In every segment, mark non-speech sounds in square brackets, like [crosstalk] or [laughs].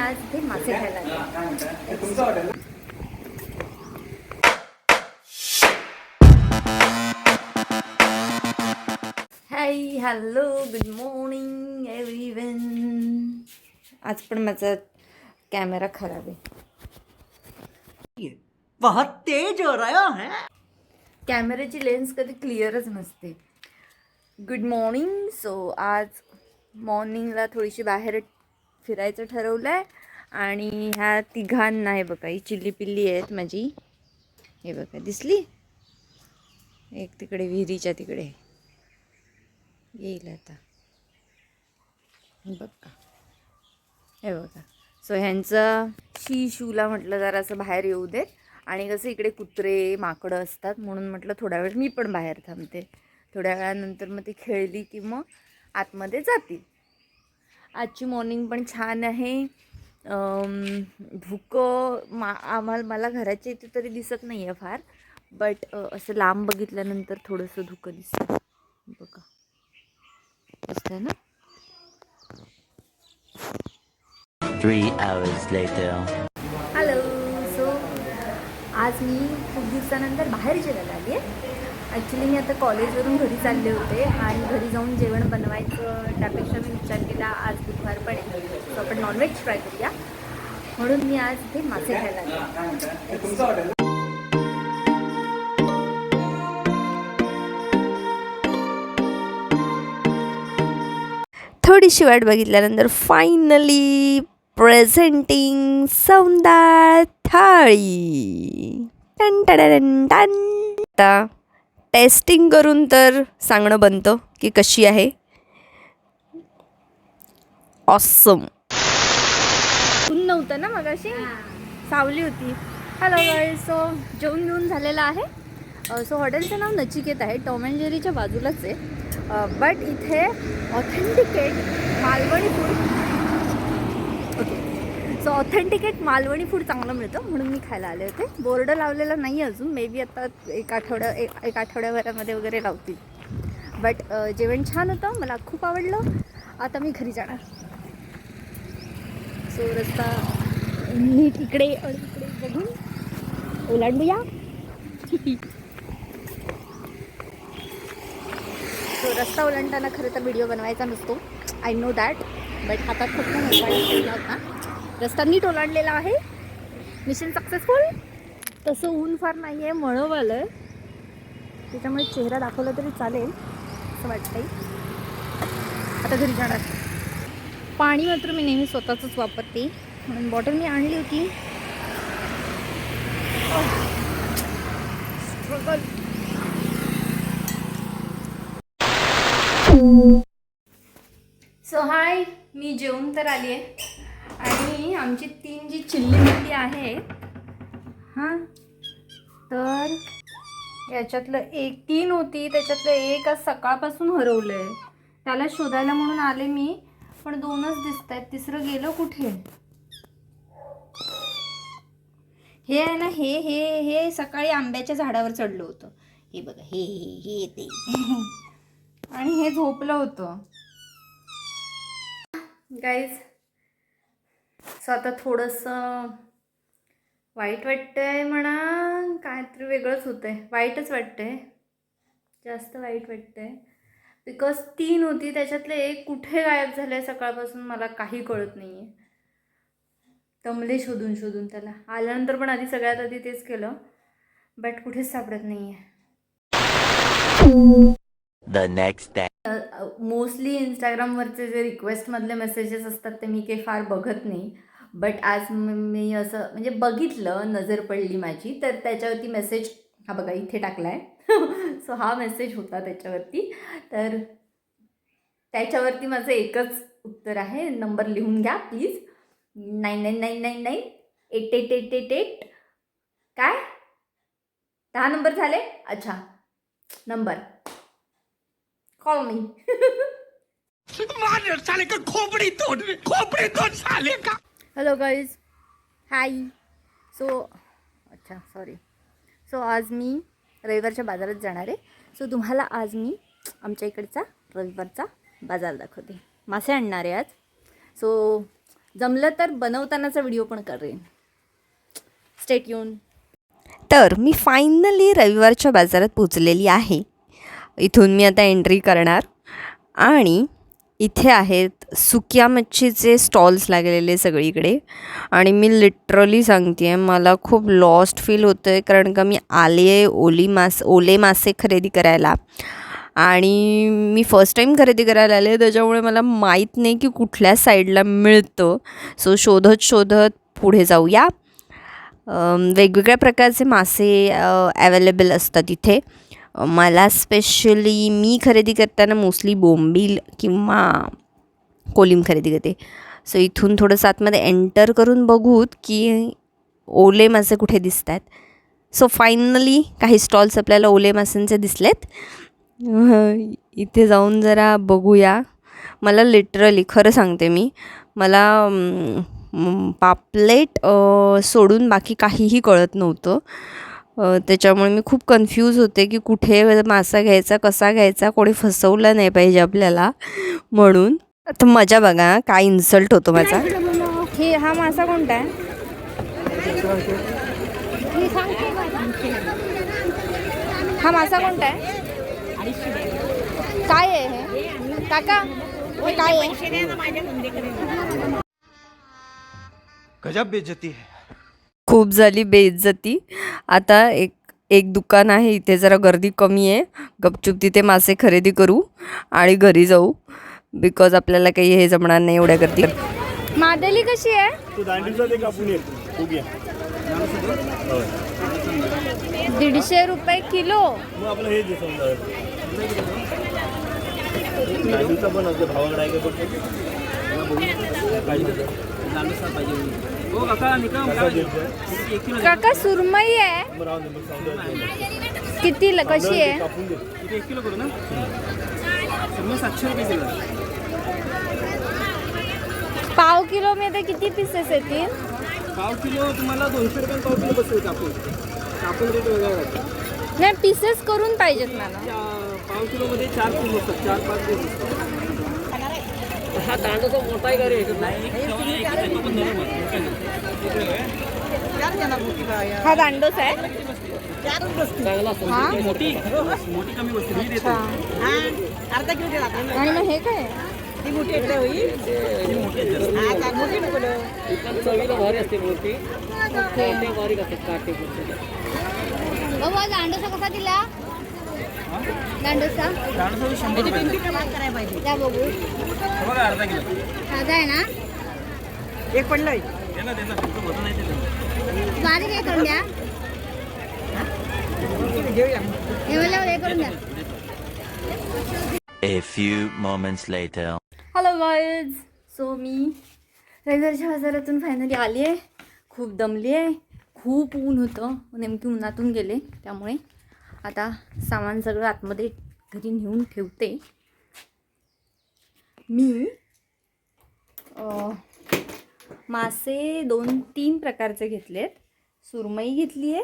आज इथे मासे खायला. Hi hello good morning everyone आज पण माझा कॅमेरा खराब आहे. बहुत तेज हो रहा है। कॅमेऱ्याची लेन्स कधी क्लिअरच नसते. गुड मॉर्निंग सो आज मॉर्निंगला थोडीशी बाहेर फिरायचं ठरवलं आहे आणि ह्या तिघांना हे बघा ही चिल्ली पिल्ली आहेत माझी. हे बघा दिसली? एक तिकडे विहिरीच्या तिकडे. येईल आता. बघा. हे बघा. सो ह्यांचं शी शूला म्हटलं जरासं बाहेर येऊ दे आणि कसं इकडे कुत्रे माकडं असतात म्हणून म्हटलं थोड्या वेळ मी पण बाहेर थांबते. थोड्या वेळानंतर मग ती खेळली की मग आतमध्ये जातील. आजची मॉर्निंग पण छान आहे. धुकं मा आम्हाला मला घराच्या इथे तरी दिसत नाही आहे फार बट असं लांब बघितल्यानंतर थोडंसं धुकं दिसतं. बघा. दिसतंय ना. हॅलो सो आज मी खूप दिवसानंतर बाहेर जेवायला आली आहे ॲक्च्युली मी आता कॉलेजवरून घरी चालले होते आणि घरी जाऊन जेवण बनवायचं त्यापेक्षा मी विचार केला आज बुधवार पण आहे आपण नॉनव्हेज ट्राय करूया. म्हणून मी आज इथे मासे खायला थोडीशी वाट बघितल्यानंतर फायनली प्रेझेंटिंग सौंदा थाळी. टन टन टन टेस्टिंग करून तर सांगणं बनतं की कशी आहे. ऑसम ऊन नव्हतं ना मगाशी? सावली होती. हॅलो सो जेवण घेऊन झालेलं आहे. सो हॉटेलचं नाव नचिकेत आहे. टॉम अँड जेरीच्या बाजूलाच आहे. बट इथे authenticate Malvani food so authenticate Malvani food चांगलं मिळतं म्हणून मी खायला आले होते. बोर्ड लावलेला नाही अजून मे बी आता एक आठवड्या एक एक आठवड्याभरामध्ये वगैरे लावतील. बट जेवण छान होतं मला खूप आवडलं. आता मी घरी जाणार. सो रस्ता नीट इकडे तिकडे इकडे बघून ओलांडूया. सो रस्ता ओलांडताना खरं तर व्हिडिओ बनवायचा नसतो. आय नो दॅट बट हातात फक्त मोबाईल होता रस्ता नीट ओलांडलेला आहे. मिशन सक्सेसफुल तसं ऊन फार नाही आहे मळवलं आहे त्याच्यामुळे चेहरा दाखवला तरी चालेल असं वाटतंय. आता घरी जाणार. पाणी मात्र मी नेहमी स्वतःचंच वापरते. म्हणून बॉटल मी आणली होती. सो हाय मी जेवून तर आली आहे आम्ही आमची तीन जी चिल्ली मिल्ली आहे हां तर याच्यातलं एक तीन होती त्याच्यातलं एक आज सकाळपासून हरवलं आहे त्याला शोधायला म्हणून आले मी पण दोनच दिसत आहेत तिसरं गेलं कुठे? हे आहे ना हे हे हे सकाळी आंब्याच्या झाडावर चढलं होतं. हे बघा हे हे हे ते. [laughs] आणि हे झोपलं होतं. गाईज सो आता थोडंसं वाईट वाटतंय म्हणा काहीतरी वेगळंच होतं आहे वाईटच वाटतंय. जास्त वाईट वाटतंय. बिकॉज तीन होती त्याच्यातले एक कुठे गायब झाले सकाळपासून मला काही कळत नाही आहे तमले शोधून शोधून त्याला. आल्यानंतर पण आधी सगळ्यात आधी तेच केलं बट कुठेच सापडत नाही आहे द नेक्स्ट डे मोस्टली इंस्टाग्रामवरचे जे रिक्वेस्टमधले मेसेजेस असतात ते मी काही फार बघत नाही. बट आज मी असं म्हणजे बघितलं नजर पडली माझी तर त्याच्यावरती मेसेज हा बघा इथे टाकला आहे सो हा मेसेज होता त्याच्यावरती. तर त्याच्यावरती माझं एकच उत्तर आहे नंबर लिहून घ्या please nine nine nine nine nine eight eight eight eight eight काय? दहा नंबर झाले? अच्छा. नंबर कॉल मी साले का खोपड़ी तोड़? खोपड़ी तोड़ साले का? हॅलो गाईज हाय सो अच्छा सॉरी सो आज मी रविवारच्या बाजारात जाणार आहे. सो तुम्हाला आज मी आमच्या इकडचा रविवारचा बाजार दाखवते. मासे आणणार आहे आज. सो जमलं तर बनवतानाचा व्हिडिओ पण करेन. स्टेट येऊन तर मी फायनली रविवारच्या बाजारात पोचलेली आहे. इथून मी आता एंट्री करणार. आणि इथे आहेत सुक्या मच्छीचे स्टॉल्स लागलेले सगळीकडे. आणि मी लिटरली सांगते आहे मला खूप लॉस्ट फील होतं आहे कारण का मी आले आहे ओली मास ओले मासे खरेदी करायला. आणि मी फर्स्ट टाईम खरेदी करायला आले त्याच्यामुळे मला माहीत नाही की कुठल्या साईडला मिळतं. सो शोधत शोधत पुढे जाऊया. वेगवेगळ्या प्रकारचे मासे अवेलेबल असतात इथे. मला स्पेशली मी खरेदी करताना मोस्टली बोंबील किंवा कोलिम खरेदी करते. सो इथून थोडंसं आतमध्ये एंटर करून बघूत की ओले मासे कुठे दिसत आहेत सो फायनली काही स्टॉल्स आपल्याला ओले माशांचे दिसलेत. [laughs] इथे जाऊन जरा बघूया. मला लिटरली खरं सांगते मी मला पापलेट सोडून बाकी काहीही कळत नव्हतं. त्याच्यामुळे मी खूप कन्फ्यूज होते की कुठे मासा घ्यायचा कसा घ्यायचा कोणी फसवलं नाही पाहिजे आपल्याला म्हणून. आता मजा बघा काय इन्सल्ट होतो माझा. हे हा मासा कोणता आहे? हा मासा कोणता आहे? काय आहे हे? काका हे काय आहे? गजब बेइज्जती है। खूप झाली बेइज्जती. आता एक एक दुकान आहे इथे जरा गर्दी कमी आहे. गपचूप तिथे मासे खरेदी करू आणि घरी जाऊ. बिकॉज आपल्याला काही हे जमणार नाही एवढ्या गर्दी. मादेली कशी आहे? तू दांडीचा ते कापून ये. उग्या दीडशे रुपये किलो. हे पण काका, सुरमई समजा किती कशी आहे? कापून दे पाव किलो मध्ये किती पीसेस येतील पाव किलो तुम्हाला दोनशे रुपये पाव किलो बसेल कापून कापून रेट वेगळा नाही पीसेस करून पाहिजेत मला. पाव किलोमध्ये चार पीस असतात, चार पाच पीस असतात. हा दांडाचा मोठा आहे का रे हा दांडोस आहे. चांगला असतो. हा? मोठी? मोठी कमी बसते ही देतो. आणि मग हे काय? पण चवीला भारी असते मोठी ओके ते बारीक असतात काटे. पुढचे. बाबा दांडोसा कसा दिला? दांडोसा बघू. साधा आहे ना. एक पडलाय. बारीक हे करून द्या. हे करून द्या. A few moments later. Hello guys so मी रविवारच्या बाजारातून फायनली आली आहे खूप दमली आहे खूप ऊन होतं. नेमकी उन्हातून गेले त्यामुळे. आता सामान सगळं आतमध्ये घरी नेऊन ठेवते. मी मासे दोन तीन प्रकारचे घेतलेत. सुरमई घेतली आहे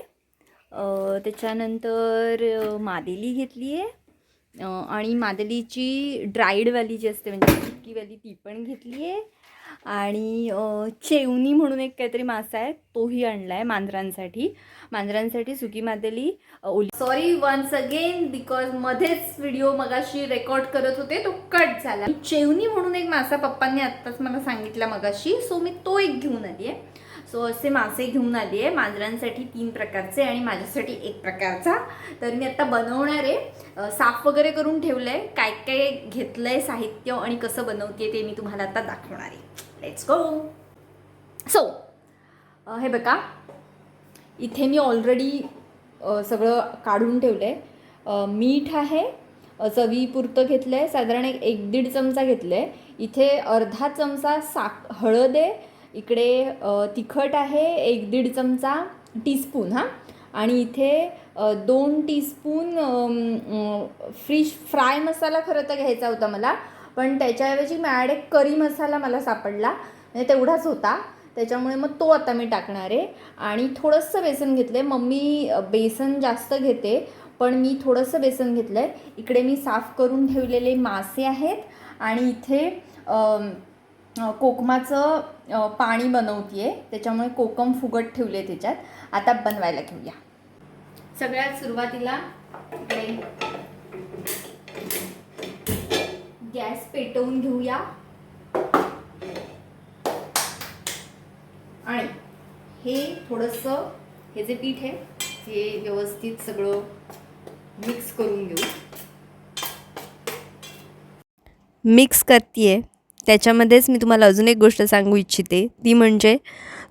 त्याच्यानंतर मादेली घेतली आहे आणि मादेलीची ड्राईडवाली जी असते म्हणजे सुकीवाली ती पण घेतली आहे. आणि चेवणी म्हणून एक काहीतरी मासा आहे तोही आणला आहे मांजरांसाठी. मांजरांसाठी सुकी मादेली ओली सॉरी वन्स अगेन बिकॉज मध्येच व्हिडिओ मगाशी रेकॉर्ड करत होते तो कट झाला. चेवणी म्हणून एक मासा पप्पांनी आत्ताच मला सांगितला मगाशी सो मी तो एक घेऊन आली आहे. सो असे मासे घेऊन आली आहे. मांजरांसाठी तीन प्रकारचे आणि माझ्यासाठी एक प्रकारचा. तर मी आत्ता बनवणार आहे. साफ वगैरे करून ठेवलं आहे काय काय घेतलं आहे साहित्य आणि कसं बनवते ते मी तुम्हाला आता दाखवणार आहे. लेट्स गो सो हे बघा. इथे मी ऑलरेडी सगळं काढून ठेवलं आहे मीठ आहे. चवीपुरतं घेतलं आहे साधारण एक दीड चमचा घेतलं आहे इथे अर्धा चमचा साख हळद आहे. इकडे तिखट आहे एक दीड चमचा टीस्पून हां. आणि इथे दोन टीस्पून फिश फ्राय मसाला खरं तर घ्यायचा होता मला पण त्याच्याऐवजी मॅड एक करी मसाला मला सापडला. म्हणजे तेवढाच होता. त्याच्यामुळे मग तो आता मी टाकणार आहे. आणि थोडंसं बेसन घेतलं आहे मम्मी बेसन जास्त घेते पण मी थोडंसं बेसन घेतलं आहे इकडे मी साफ करून ठेवलेले मासे आहेत. आणि इथे कोकमाचं पाणी बनवते त्याच्यामुळे कोकम फुगट ठेवले त्याच्यात. आता बनवायला घेऊया. सगळ्यात सुरुवातीला गॅस पेटवून घेऊया. आणि हे थोडंसं हे जे पीठ आहे ते व्यवस्थित सगळं मिक्स करून घेऊ. मिक्स करते त्याच्यामध्येच मी तुम्हाला अजून एक गोष्ट सांगू इच्छिते. ती म्हणजे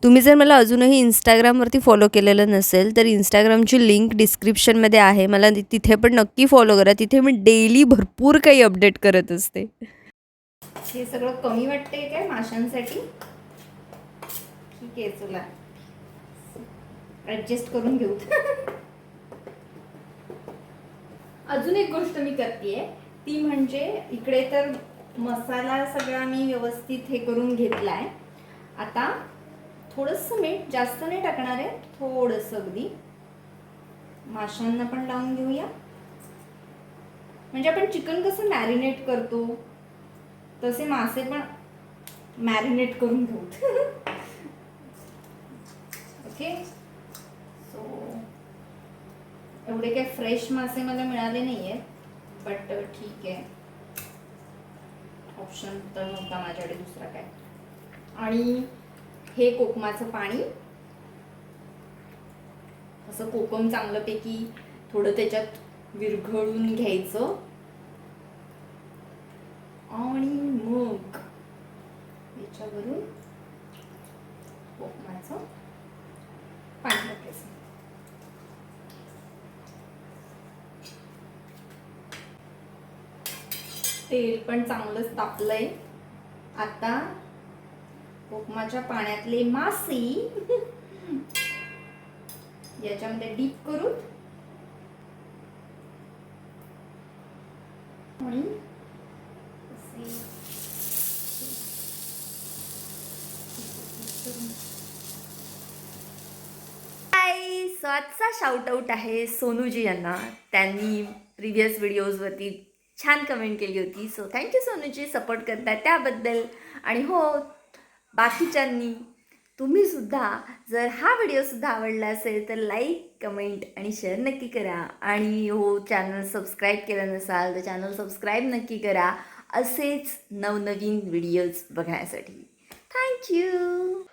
तुम्ही जर मला अजूनही इंस्टाग्रामवरती फॉलो केलेलं नसेल तर इंस्टाग्रामची लिंक डिस्क्रिप्शनमध्ये आहे. मला तिथे पण नक्की फॉलो करा. तिथे मी डेली भरपूर काही अपडेट करत असते. हे सगळं कमी वाटतंय काय माशांसाठी? ठीक आहे चला. ॲडजस्ट करून घेऊ. [laughs] अजून एक गोष्ट मी करते ती म्हणजे इकडे तर मसाला सगळा मी व्यवस्थित हे करून घेतलाय. आता थोडंसं मीठ जास्त नाही टाकणार आहे थोडंसं अगदी. माशांना पण लावून घेऊया. म्हणजे आपण चिकन कसं मॅरिनेट करतो तसे मासे पण मॅरिनेट करून घेऊ. [laughs] ओके सो एवढे काही फ्रेश मासे मला मिळाले नाही आहेत बट ठीक आहे. ऑप्शन तर नव्हता माझ्याकडे दुसरा काय? आणि हे कोकमाचं पाणी. असं कोकम चांगल्यापैकी थोडं त्याच्यात विरघळून घ्यायचं. आणि मग याच्यावरून कोकमाचं पाणी टाकायचं तेल पण चांगलंच तापलंय. आता उपमाच्या पाण्यातले मासे याच्यामध्ये डीप करून आणि आजचा शाउट आउट आहे सोनूजी यांना. त्यांनी प्रिव्हियस व्हिडिओजवरती छान कमेंट केली होती. सो थँक्यू सोनूजी सपोर्ट करता त्याबद्दल. आणि हो बाकीच्यांनी तुम्हीसुद्धा जर हा व्हिडिओसुद्धा आवडला असेल तर लाईक कमेंट आणि शेअर नक्की करा. आणि हो चॅनल सबस्क्राईब केलं नसाल तर चॅनल सबस्क्राईब नक्की करा. असेच नवनवीन व्हिडिओज बघण्यासाठी. थँक्यू